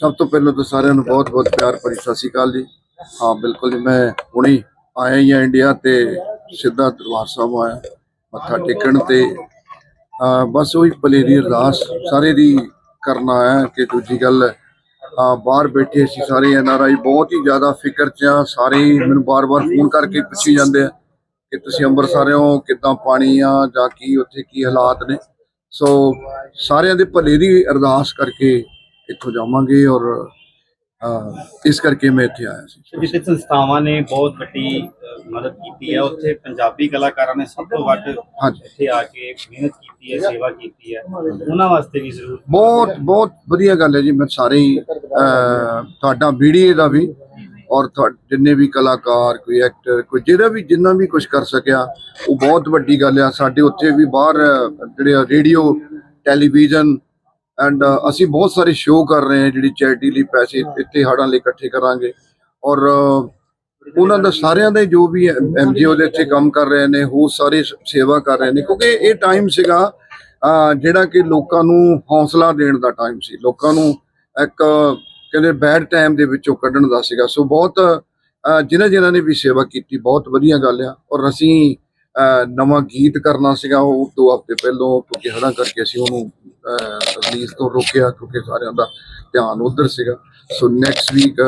ਸਭ ਤੋਂ ਪਹਿਲਾਂ ਤਾਂ ਸਾਰਿਆਂ ਨੂੰ ਬਹੁਤ-ਬਹੁਤ ਪਿਆਰ ਭਰੀ ਸਤਿ ਸ਼੍ਰੀ ਅਕਾਲ ਜੀ। ਹਾਂ, ਬਿਲਕੁਲ ਜੀ, ਮੈਂ ਹੁਣੇ ਆਇਆ ਹੀ ਆ ਇੰਡੀਆ ਤੇ ਸਿੱਧਾ ਦਰਬਾਰ ਸਾਹਿਬ ਆਇਆ, ਮੱਥਾ ਟੇਕਣ ਤੇ। ਬਸ ਉਹੀ ਭਲੇ ਦੀ ਅਰਦਾਸ, ਸਾਰੇ ਦੀ ਕਰਨਾ ਆਇਆ ਕਿ ਦੂਜੀ ਗੱਲ ਬਾਹਰ ਬੈਠੇ ਅਸੀਂ ਸਾਰੇ ਐਨ ਆਰ ਆਈ, ਬਹੁਤ ਹੀ ਜ਼ਿਆਦਾ ਫਿਕਰ 'ਚ ਆ, ਸਾਰੇ ਹੀ ਮੈਨੂੰ ਬਾਰ-ਬਾਰ ਫੋਨ ਕਰਕੇ ਪੁੱਛੀ ਜਾਂਦੇ ਆ ਕਿ ਤੁਸੀਂ ਅੰਮ੍ਰਿਤਸਰ ਹੋ, ਕਿੱਦਾਂ ਪਾਣੀ ਆ, ਜਾਂ ਕੀ, ਉੱਥੇ ਕੀ ਹਾਲਾਤ ਨੇ। ਸੋ ਸਾਰਿਆਂ ਦੇ ਭਲੇ ਦੀ ਅਰਦਾਸ ਕਰਕੇ ਇੱਥੋਂ ਜਾਵਾਂਗੇ ਔਰ ਇਸ ਕਰਕੇ ਮੈਂ ਇੱਥੇ ਆਇਆ ਸੀ। ਜਿੱਥੇ ਸੰਸਥਾਵਾਂ ਨੇ ਬਹੁਤ ਵੱਡੀ ਮਦਦ ਕੀਤੀ ਹੈ ਉੱਥੇ ਪੰਜਾਬੀ ਕਲਾਕਾਰਾਂ ਨੇ ਸਭ ਤੋਂ ਵੱਧ ਹਾਂਜੀ। ਇੱਥੇ ਆ ਕੇ ਮਿਹਨਤ ਕੀਤੀ ਹੈ ਸੇਵਾ ਕੀਤੀ ਹੈ। ਉਹਨਾਂ ਵਾਸਤੇ ਵੀ ਜ਼ਰੂਰ ਬਹੁਤ ਬਹੁਤ ਵਧੀਆ ਗੱਲ ਹੈ ਜੀ ਮੈਂ ਸਾਰੇ ਹੀ ਅਹ, ਤੁਹਾਡਾ ਵੀਡੀਓ ਦਾ ਵੀ ਔਰ ਤੁਹਾ- ਜਿੰਨੇ ਵੀ ਕਲਾਕਾਰ ਕੋਈ ਐਕਟਰ ਕੋਈ ਜਿਹੜਾ ਵੀ ਜਿੰਨਾ ਵੀ ਕੁਝ ਕਰ ਸਕਿਆ ਉਹ ਬਹੁਤ ਵੱਡੀ ਗੱਲ ਆ। ਸਾਡੇ ਉੱਥੇ ਵੀ ਬਾਹਰ ਅਹ, ਜਿਹੜੇ ਰੇਡੀਓ ਟੈਲੀਵਿਜ਼ਨ ਐਂਡ uh, ਅਸੀਂ ਬਹੁਤ ਸਾਰੇ ਸ਼ੋਅ ਕਰ ਰਹੇ ਹਾਂ ਜਿਹੜੀ ਚੈਰਿਟੀ ਲਈ ਪੈਸੇ ਇੱਥੇ ਹੜਾਂ ਲਈ ਇਕੱਠੇ ਕਰਾਂਗੇ। ਔਰ ਉਹਨਾਂ ਦਾ ਸਾਰਿਆਂ ਦੇ ਜੋ ਵੀ ਐਨਜੀਓ ਦੇ ਇੱਥੇ ਕੰਮ ਕਰ ਰਹੇ ਨੇ ਹੋਰ ਸਾਰੇ ਸੇਵਾ ਕਰ ਰਹੇ ਨੇ ਕਿਉਂਕਿ ਇਹ ਟਾਈਮ ਸੀਗਾ ਜਿਹੜਾ ਕਿ ਲੋਕਾਂ ਨੂੰ ਹੌਸਲਾ ਦੇਣ ਦਾ ਟਾਈਮ ਸੀ। ਲੋਕਾਂ ਨੂੰ ਇੱਕ ਕਹਿੰਦੇ ਬੈਡ ਟਾਈਮ ਦੇ ਵਿੱਚੋਂ ਕੱਢਣ ਦਾ ਸੀਗਾ। ਸੋ ਬਹੁਤ ਅਹ, ਜਿਨ੍ਹਾਂ ਜਿਨ੍ਹਾਂ ਨੇ ਵੀ ਸੇਵਾ ਕੀਤੀ ਬਹੁਤ ਵਧੀਆ ਗੱਲ ਆ। ਔਰ ਅਸੀਂ ਨਵਾਂ ਗੀਤ ਕਰਨਾ ਸੀਗਾ ਉਹ ਦੋ ਹਫ਼ਤੇ ਪਹਿਲਾਂ, ਕਿਉਂਕਿ ਹੜ੍ਹਾਂ ਕਰਕੇ ਅਸੀਂ ਉਹਨੂੰ ਰਿਲੀਜ਼ ਤੋਂ ਰੋਕਿਆ, ਕਿਉਂਕਿ ਸਾਰਿਆਂ ਦਾ ਧਿਆਨ ਉਧਰ ਸੀਗਾ। ਸੋ ਨੈਕਸਟ ਵੀਕ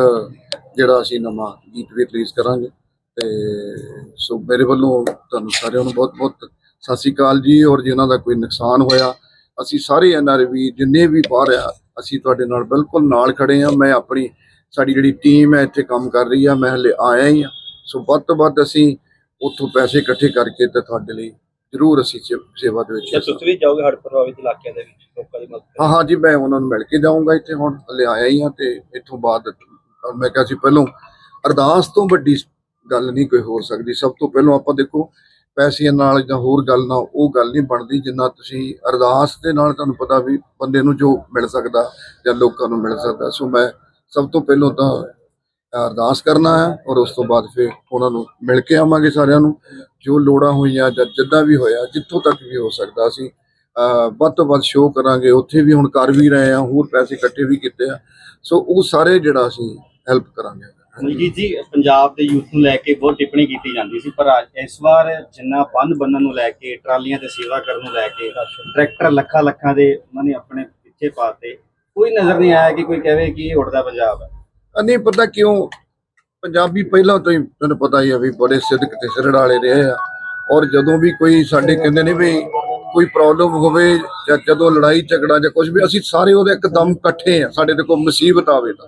ਜਿਹੜਾ ਅਸੀਂ ਨਵਾਂ ਗੀਤ ਵੀ ਰਿਲੀਜ਼ ਕਰਾਂਗੇ। ਤੇ ਸੋ ਮੇਰੇ ਵੱਲੋਂ ਤੁਹਾਨੂੰ ਸਾਰਿਆਂ ਨੂੰ ਬਹੁਤ ਬਹੁਤ ਸਤਿ ਸ਼੍ਰੀ ਅਕਾਲ ਜੀ, ਔਰ ਜਿਨ੍ਹਾਂ ਦਾ ਕੋਈ ਨੁਕਸਾਨ ਹੋਇਆ, ਅਸੀਂ ਸਾਰੇ ਐਨਆਰਵੀ ਜਿੰਨੇ ਵੀ ਬਾਹਰ ਆ, ਅਸੀਂ ਤੁਹਾਡੇ ਨਾਲ ਬਿਲਕੁਲ ਨਾਲ ਖੜੇ ਆ ਮੈਂ ਆਪਣੀ, ਸਾਡੀ ਜਿਹੜੀ ਟੀਮ ਹੈ, ਇੱਥੇ ਕੰਮ ਕਰ ਰਹੀ ਆ, ਮੈਂ ਹਲੇ ਆਇਆ ਹੀ ਆ ਸੋ ਵੱਧ ਤੋਂ ਵੱਧ ਅਸੀਂ ਉੱਥੋਂ ਪੈਸੇ ਇਕੱਠੇ ਕਰਕੇ ਤੇ ਤੁਹਾਡੇ ਲਈ ਜ਼ਰੂਰ ਅਸੀਂ ਸੇ- ਸੇਵਾ ਦੇ ਵਿੱਚ ਜੇ ਤੁਸੀਂ ਵੀ ਜਾਓਗੇ ਹੜ੍ਹ ਪ੍ਰਭਾਵਿਤ ਇਲਾਕਿਆਂ ਦੇ ਵਿੱਚ ਲੋਕਾਂ ਦੀ ਮਦਦ ਹਾਂ ਹਾਂ ਜੀ ਮੈਂ ਉਹਨਾਂ ਨੂੰ ਮਿਲ ਕੇ ਜਾਊਂਗਾ ਇੱਥੇ ਹੁਣ ਹਲੇ ਆਇਆ ਹੀ ਆ ਤੇ ਇੱਥੋਂ ਬਾਅਦ ਔਰ ਮੈਂ ਕਿਹਾ ਸੀ ਪਹਿਲੋਂ ਅਰਦਾਸ ਤੋਂ ਵੱਡੀ ਗੱਲ ਨਹੀਂ ਕੋਈ ਹੋ ਸਕਦੀ ਸਭ ਤੋਂ ਪਹਿਲਾਂ ਆਪਾਂ ਦੇਖੋ ਪੈਸਿਆਂ ਨਾਲ ਜਾਂ ਹੋਰ ਗੱਲ ਨਾਲ ਉਹ ਗੱਲ ਨਹੀਂ ਬਣਦੀ ਜਿੰਨਾ ਤੁਸੀਂ ਅਰਦਾਸ ਦੇ ਨਾਲ ਤੁਹਾਨੂੰ ਪਤਾ ਵੀ ਬੰਦੇ ਨੂੰ ਜੋ ਮਿਲ ਸਕਦਾ ਜਾਂ ਲੋਕਾਂ ਨੂੰ ਮਿਲ ਸਕਦਾ ਸੋ ਮੈਂ ਸਭ ਤੋਂ ਪਹਿਲਾਂ ਤਾਂ ਅਰਦਾਸ ਕਰਨਾ ਹੈ ਔਰ ਉਸ ਤੋਂ ਬਾਅਦ ਫਿਰ ਉਹਨਾਂ ਨੂੰ ਮਿਲ ਕੇ ਆਵਾਂਗੇ ਸਾਰਿਆਂ ਨੂੰ। ਜੋ ਲੋੜਾਂ ਹੋਈਆਂ ਜਾਂ ਜਿੱਦਾਂ ਵੀ ਹੋਇਆ, ਜਿੱਥੋਂ ਤੱਕ ਵੀ ਹੋ ਸਕਦਾ ਅਸੀਂ ਵੱਧ ਤੋਂ ਵੱਧ ਸ਼ੋਅ ਕਰਾਂਗੇ। ਉੱਥੇ ਵੀ ਹੁਣ ਕਰ ਵੀ ਰਹੇ ਆ ਹੋਰ ਪੈਸੇ ਇਕੱਠੇ ਵੀ ਕੀਤੇ ਆ। ਸੋ ਉਹ ਸਾਰੇ ਜਿਹੜਾ ਅਸੀਂ ਹੈਲਪ ਕਰਾਂਗੇ। ਮਨਜੀਤ ਜੀ, ਪੰਜਾਬ ਦੇ ਯੂਥ ਨੂੰ ਲੈ ਕੇ ਬਹੁਤ ਟਿੱਪਣੀ ਕੀਤੀ ਜਾਂਦੀ ਸੀ, ਪਰ ਇਸ ਵਾਰ ਜਿੰਨਾ ਬੰਦ ਬੰਨਣ ਨੂੰ ਲੈ ਕੇ, ਟਰਾਲੀਆਂ ਤੇ ਸੇਵਾ ਕਰਨ ਨੂੰ ਲੈ ਕੇ, ਟਰੈਕਟਰ ਲੱਖਾਂ ਲੱਖਾਂ ਦੇ ਉਹਨਾਂ ਨੇ ਆਪਣੇ ਪਿੱਛੇ ਪਾਤੇ ਕੋਈ ਨਜ਼ਰ ਨਹੀਂ ਆਇਆ ਕਿ ਕੋਈ ਕਹੇ ਕਿ ਇਹ ਉੜਦਾ ਪੰਜਾਬ ਹੈ। ਨਹੀਂ ਪਤਾ ਕਿਉਂ ਪੰਜਾਬੀ ਪਹਿਲਾਂ ਤੋਂ ਹੀ ਤੁਹਾਨੂੰ ਪਤਾ ਹੀ ਆ ਵੀ ਬੜੇ ਸਿੱਧਕ ਤੇ ਸਿਰੜ ਵਾਲੇ ਰਹੇ ਆ। ਔਰ ਜਦੋਂ ਵੀ ਕੋਈ ਸਾਡੇ ਕਹਿੰਦੇ ਨੇ ਵੀ ਕੋਈ ਪ੍ਰੋਬਲਮ ਹੋਵੇ ਜਾਂ ਜਦੋਂ ਲੜਾਈ, ਝਗੜਾ ਜਾਂ ਕੁਝ ਵੀ, ਅਸੀਂ ਸਾਰੇ ਉਹਦੇ ਇੱਕਦਮ ਇਕੱਠੇ ਆ, ਸਾਡੇ ਤੇ ਕੋਈ ਮੁਸੀਬਤ ਆਵੇ ਤਾਂ।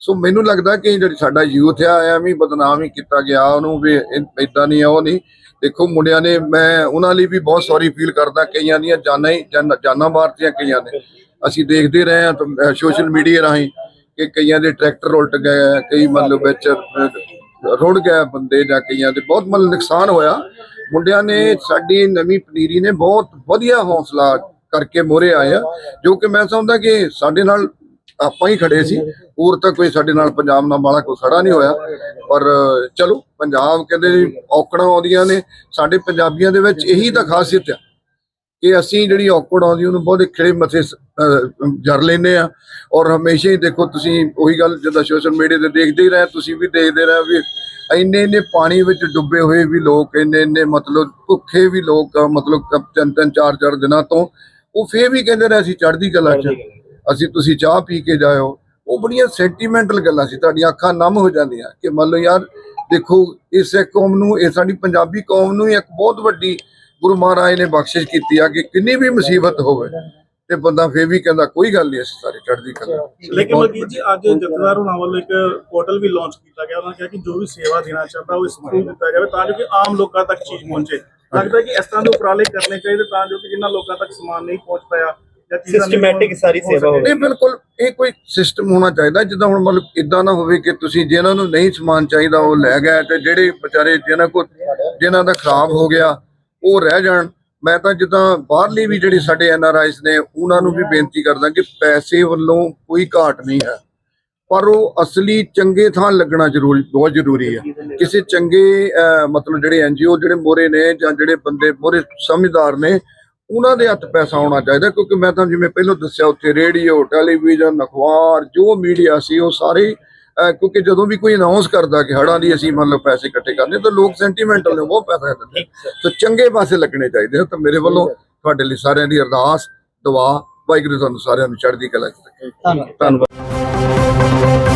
ਸੋ ਮੈਨੂੰ ਲੱਗਦਾ ਕਿ ਜਿਹੜੀ ਸਾਡਾ ਯੂਥ ਆ, ਐਵੇਂ ਬਦਨਾਮ ਹੀ ਕੀਤਾ ਗਿਆ ਉਹਨੂੰ ਵੀ ਇਦਾਂ ਨਹੀਂ ਆ, ਉਹ ਨਹੀਂ। ਦੇਖੋ ਮੁੰਡਿਆਂ ਨੇ, ਮੈਂ ਉਹਨਾਂ ਲਈ ਵੀ ਬਹੁਤ ਸੌਰੀ ਫੀਲ ਕਰਦਾ, ਕਈਆਂ ਦੀਆਂ ਜਾਨਾਂ ਹੀ, ਜਾਨਾਂ ਮਾਰਤੀਆਂ ਕਈਆਂ ਨੇ। ਅਸੀਂ ਦੇਖਦੇ ਰਹੇ ਹਾਂ ਸੋਸ਼ਲ ਮੀਡੀਆ ਰਾਹੀਂ। ਕਿ ਕਈਆਂ ਦੇ ਟਰੈਕਟਰ ਉਲਟ ਗਏ ਕਈ ਮਤਲਬ ਵਿੱਚ ਰੁੜ ਗਏ ਬੰਦੇ ਜਾਂ ਕਈਆਂ ਦੇ, ਬਹੁਤ ਮਤਲਬ ਨੁਕਸਾਨ ਹੋਇਆ। ਮੁੰਡਿਆਂ ਨੇ, ਸਾਡੀ ਨਵੀਂ ਪਨੀਰੀ ਨੇ ਬਹੁਤ ਵਧੀਆ ਹੌਸਲਾ ਕਰਕੇ ਮੋਰੇ ਆਏ ਆ, ਜੋ ਕਿ ਮੈਂ ਸਮਝਦਾ ਕਿ ਸਾਡੇ ਨਾਲ ਆਪਾਂ ਹੀ ਖੜੇ ਸੀ। ਹੋਰ ਤਾਂ ਕੋਈ ਸਾਡੇ ਨਾਲ ਪੰਜਾਬ ਨਾਲ ਵਾਲਾ ਕੋਈ ਖੜਾ ਨਹੀਂ ਹੋਇਆ। ਪਰ, ਚਲੋ, ਪੰਜਾਬ ਕਹਿੰਦੇ ਔਕੜਾਂ ਆਉਂਦੀਆਂ ਨੇ, ਸਾਡੇ ਪੰਜਾਬੀਆਂ ਦੇ ਵਿੱਚ ਇਹੀ ਤਾਂ ਖਾਸੀਅਤ ਆ। ਕਿ ਅਸੀਂ ਜਿਹੜੀ ਔਕੜ ਆਉਂਦੀ ਉਹਨੂੰ ਬਹੁਤ ਖਿੜੇ ਮੱਥੇ ਜਰ ਲੈਨੇ ਆ ਔਰ ਹਮੇਸ਼ਾ ਹੀ ਦੇਖੋ ਤੁਸੀਂ ਉਹੀ ਗੱਲ ਜਦੋਂ ਸੋਸ਼ਲ ਮੀਡੀਆ ਤੇ ਦੇਖਦੇ ਹੀ ਰਹੇ ਤੁਸੀਂ ਵੀ ਦੇਖਦੇ ਰਹੇ ਵੀ ਇੰਨੇ ਇੰਨੇ ਪਾਣੀ ਵਿੱਚ ਡੁੱਬੇ ਹੋਏ ਵੀ ਲੋਕ ਇੰਨੇ ਇੰਨੇ ਮਤਲਬ ਭੁੱਖੇ ਵੀ ਲੋਕ ਮਤਲਬ ਤਿੰਨ ਤਿੰਨ ਚਾਰ ਚਾਰ ਦਿਨਾਂ ਤੋਂ ਉਹ ਫੇਰ ਵੀ ਕਹਿੰਦੇ ਰਹੇ ਅਸੀਂ ਚੜ੍ਹਦੀ ਕਲਾ ਚ ਅਸੀਂ ਤੁਸੀਂ ਚਾਹ ਪੀ ਕੇ ਜਾਇਓ। ਉਹ ਬੜੀਆਂ ਸੈਂਟੀਮੈਂਟਲ ਗੱਲਾਂ ਸੀ ਤੁਹਾਡੀਆਂ ਅੱਖਾਂ ਨਮ ਹੋ ਜਾਂਦੀਆਂ ਕਿ ਮੰਨ ਲਓ ਯਾਰ ਦੇਖੋ ਇਸ ਕੌਮ ਨੂੰ ਇਹ ਸਾਡੀ ਪੰਜਾਬੀ ਕੌਮ ਨੂੰ ਇੱਕ ਬਹੁਤ ਵੱਡੀ ਗੁਰੂ ਮਹਾਰਾਜ ਨੇ ਬਖਸ਼ਿਸ਼ ਕੀਤੀ ਆ ਕਿ ਕਿੰਨੀ ਵੀ ਮੁਸੀਬਤ ਹੋਵੇ ਤੇ ਬੰਦਾ ਫੇਰ ਵੀ ਕਹਿੰਦਾ ਕੋਈ ਗੱਲ ਨਹੀਂ ਅਸੀਂ ਸਾਰੇ ਚੜ੍ਹਦੀ ਕਲਾ ਲੇਕਿਨ ਮਲਕੀਤ ਜੀ ਅੱਜ ਜਥੇਦਾਰ ਹੋਣਾ ਵੱਲੋਂ ਇੱਕ ਪੋਰਟਲ ਵੀ ਲਾਂਚ ਕੀਤਾ ਗਿਆ। ਉਹਨਾਂ ਨੇ ਕਿਹਾ ਕਿ ਜੋ ਵੀ ਸੇਵਾ ਦੇਣਾ ਚਾਹੁੰਦਾ ਉਹ ਇਸ ਨੂੰ ਦਿੱਤਾ ਜਾਵੇ ਤਾਂ ਜੋ ਕਿ ਆਮ ਲੋਕਾਂ ਤੱਕ ਚੀਜ਼ ਪਹੁੰਚੇ। ਲੱਗਦਾ ਕਿ ਇਸ ਤਰ੍ਹਾਂ ਦੇ ਉਪਰਾਲੇ ਕਰਨੇ ਚਾਹੀਦੇ ਤਾਂ ਜੋ ਕਿ ਜਿਨ੍ਹਾਂ ਲੋਕਾਂ ਤੱਕ ਸਮਾਨ ਨਹੀਂ ਪਹੁੰਚ ਪਾਇਆ ਜਾਂ ਚੀਜ਼ਾਂ ਨਹੀਂ Systematic ਸਾਰੀ ਸੇਵਾ ਸਕੇ। ਨਹੀਂ ਬਿਲਕੁਲ ਇਹ ਕੋਈ ਸਿਸਟਮ ਹੋਣਾ ਚਾਹੀਦਾ। ਜਿੱਦਾਂ ਹੁਣ ਮਤਲਬ ਇਦਾਂ ਨਾ ਹੋਵੇ ਕਿ ਤੁਸੀਂ ਜਿਹਨਾਂ ਨੂੰ ਨਹੀਂ ਸਮਾਨ ਚਾਹੀਦਾ ਉਹ ਲੈ ਗਏ ਤੇ ਜਿਹੜੇ ਵਿਚਾਰੇ ਜਿਹਨਾਂ ਕੋ ਜਿਹਨਾਂ ਦਾ ਖਰਾਬ ਹੋ ਗਿਆ ਉਹ ਰਹਿ ਜਾਣ। ਮੈਂ ਤਾਂ ਜਿੱਦਾਂ ਬਾਹਰਲੀ ਵੀ ਜਿਹੜੇ ਸਾਡੇ ਐਨ ਆਰ ਆਈਸ ਨੇ, ਉਹਨਾਂ ਨੂੰ ਵੀ ਬੇਨਤੀ ਕਰਦਾ ਕਿ ਪੈਸੇ ਵੱਲੋਂ ਕੋਈ ਘਾਟ ਨਹੀਂ ਹੈ। ਪਰ ਉਹ ਅਸਲੀ ਚੰਗੇ ਥਾਂ ਲੱਗਣਾ ਜ਼ਰੂਰੀ, ਬਹੁਤ ਜ਼ਰੂਰੀ ਹੈ। ਕਿਸੇ ਚੰਗੇ ਮਤਲਬ ਜਿਹੜੇ ਐਨ ਐਨਜੀਓ ਜਿਹੜੇ ਮੋਰੇ ਨੇ ਜਾਂ ਜਿਹੜੇ ਬੰਦੇ ਮੋਰੇ ਸਮਝਦਾਰ ਨੇ, ਉਹਨਾਂ ਦੇ ਹੱਥ ਪੈਸਾ ਆਉਣਾ ਚਾਹੀਦਾ। ਕਿਉਂਕਿ ਮੈਂ ਤਾਂ ਜਿਵੇਂ ਪਹਿਲਾਂ ਦੱਸਿਆ, ਉੱਥੇ ਰੇਡੀਓ, ਟੈਲੀਵਿਜ਼ਨ, ਅਖਬਾਰ, ਜੋ ਮੀਡੀਆ ਸੀ, ਉਹ ਸਾਰੇ ਕਿਉਂਕਿ ਜਦੋਂ ਵੀ ਕੋਈ ਅਨਾਉਂਸ ਕਰਦਾ ਕਿ ਹੜਾਂ ਦੀ ਅਸੀਂ ਮੰਨ ਲਓ ਪੈਸੇ ਇਕੱਠੇ ਕਰਨੇ ਤਾਂ ਲੋਕ ਸੈਂਟੀਮੈਂਟਲ ਨੇ ਬਹੁਤ ਪੈਸਾ ਦਿੰਦੇ ਤਾਂ ਚੰਗੇ ਪਾਸੇ ਲੱਗਣੇ ਚਾਹੀਦੇ ਆ। ਤਾਂ ਮੇਰੇ ਵੱਲੋਂ ਤੁਹਾਡੇ ਲਈ ਸਾਰਿਆਂ ਦੀ ਅਰਦਾਸ ਦੁਆ ਵਾਹਿਗੁਰੂ ਤੁਹਾਨੂੰ ਸਾਰਿਆਂ ਨੂੰ ਚੜ੍ਹਦੀ ਕਲਾ ਚ ਰੱਖੇ। ਧੰਨਵਾਦ।